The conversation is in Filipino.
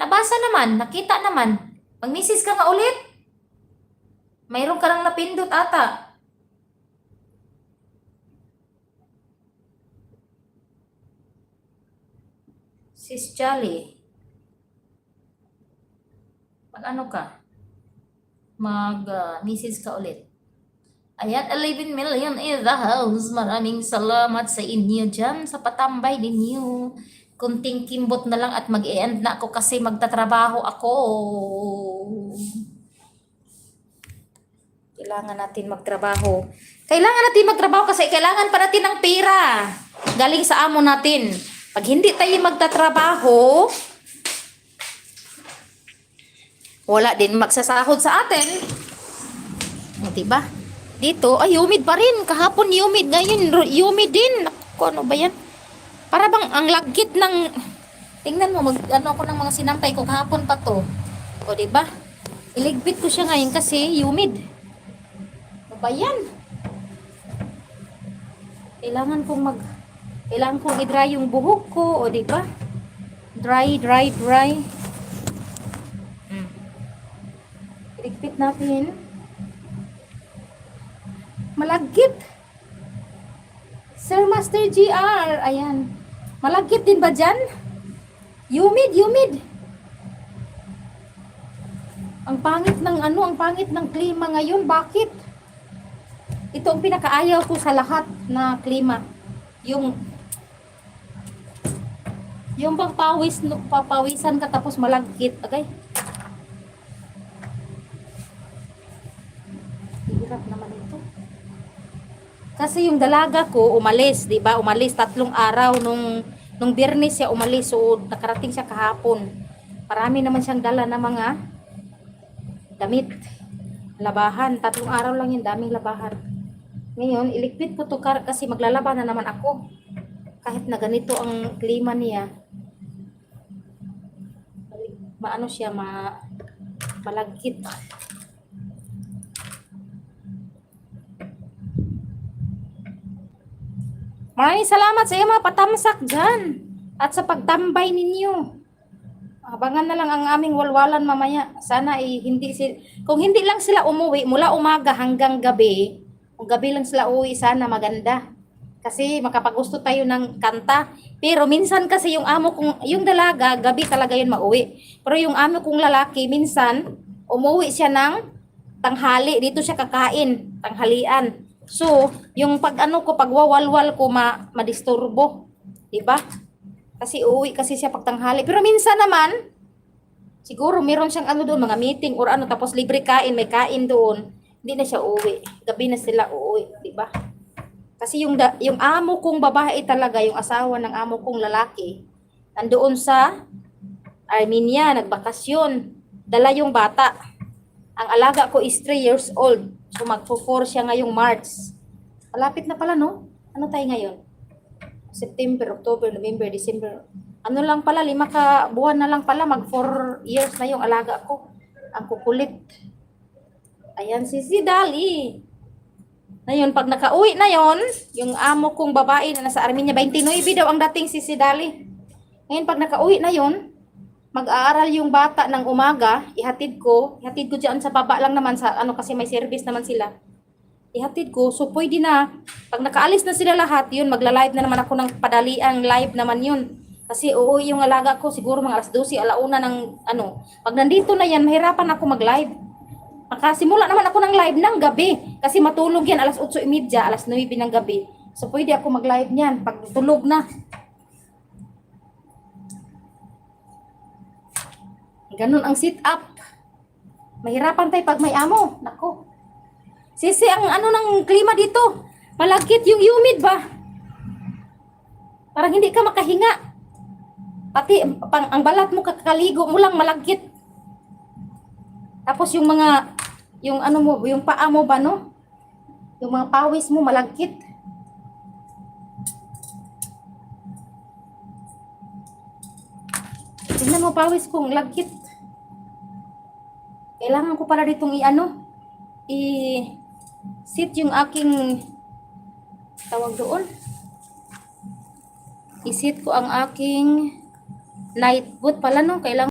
Nabasa naman, nakita naman. Mag-message ka nga ulit. Mayroon ka lang napindot ata. Sis Jolly. Mag ano ka? Mag uh, ka ulit. Ayan, 11 million in the house. Maraming salamat sa inyo dyan sa patambay ninyo. Kunting kimbot na lang at mag-end na ako kasi magtatrabaho ako. Kailangan natin magtrabaho. Kailangan natin magtrabaho kasi kailangan pa natin ng pera. Galing sa amo natin. Pag hindi tayo magtatrabaho, wala din magsasahod sa atin. O, diba? Dito, ay humid pa rin. Kahapon humid. Ngayon, humid din. Naku, ano ba yan? Para bang ang lagkit ng... Tingnan mo, mag, ano ako ng mga sinampay ko kahapon pa to. O, diba? Iligpit ko siya ngayon kasi humid. Ano ba? Kailangan kong mag... Kailangan kong i-dry yung buhok ko. O, diba? Dry, dry, dry. Mm. Iligpit natin. Malagkit. Sir Master GR. Ayan. Malagkit din ba dyan? Humid, humid. Ang pangit ng ano, ang pangit ng klima ngayon. Bakit? Ito ang pinakaayaw ko sa lahat na klima. Yung yung bang pawis, no, papawisan ka tapos malagkit. Okay? Hirap naman ito. Kasi yung dalaga ko umalis, 'di ba? Umalis tatlong araw nung nung Biyernes siya umalis. So nakarating siya kahapon. Marami naman siyang dala na mga damit. Labahan, tatlong araw lang yung daming labahan. Ngayon, ilikpit ko to kar- kasi maglalaba na naman ako. Kahit na ganito ang klima niya. Maano siya, ma malagkit. Maraming salamat sa iyo mga patamsak dyan at sa pagtambay ninyo. Abangan na lang ang aming walwalan mamaya. Sana ay hindi si kung hindi lang sila umuwi mula umaga hanggang gabi, kung gabi lang sila uwi sana maganda. Kasi makapagusto tayo ng kanta. Pero minsan kasi yung amo kong yung dalaga gabi talaga yun mauwi. Pero yung amo kong lalaki minsan umuwi siya ng tanghali dito siya kakain, tanghalian. So, yung pag ano ko, pagwawalwal ko, ma, madisturbo. Diba? Kasi uuwi kasi siya pag tanghali. Pero minsan naman, siguro meron siyang ano doon, mga meeting or ano, tapos libre kain, may kain doon. Hindi na siya uuwi. Gabi na sila uuwi. Diba? Kasi yung, da, yung amo kong babae talaga, yung asawa ng amo kong lalaki, nandoon sa Armenia, nagbakasyon. Dala yung bata. Ang alaga ko is 3 years old. So magpo-4 siya ngayong March. Malapit na pala, no? Ano tayo ngayon? September, October, November, December. Ano lang pala, lima ka buwan na lang pala, mag 4 years na yung alaga ko. Ang kukulit. Ayan si si Dali. Ngayon, pag nakauwi na yon, yung amo kong babae na nasa Armenia, 29 daw ang dating si si Dali. Ngayon, pag nakauwi na yon, mag-aaral yung bata ng umaga, ihatid ko, ihatid ko dyan sa baba lang naman sa ano kasi may service naman sila. Ihatid ko, so pwede na. Pag nakaalis na sila lahat, yun, magla-live na naman ako ng padaliang live naman yun. Kasi uuwi yung alaga ko, siguro mga alas 12, alauna ng ano. Pag nandito na yan, mahirapan ako mag-live. Makasimula naman ako ng live ng gabi. Kasi matulog yan, alas 8.30, alas 9 ng gabi. So pwede ako mag-live niyan pag tulog na. Ganun ang sit up. Mahirapan tayo pag may amo. Nako. Sisi, ang ano ng klima dito. Malagkit yung humid ba? Parang hindi ka makahinga. Pati pang, ang balat mo kakaligo mo lang malagkit. Tapos yung mga yung ano mo, yung paa mo ba no? Yung mga pawis mo malagkit. Tingnan mo pawis kong lagkit. Kailangan ko pala ditong i-ano, i-sit yung aking tawag doon. I-sit ko ang aking night boot pala no. Kailangan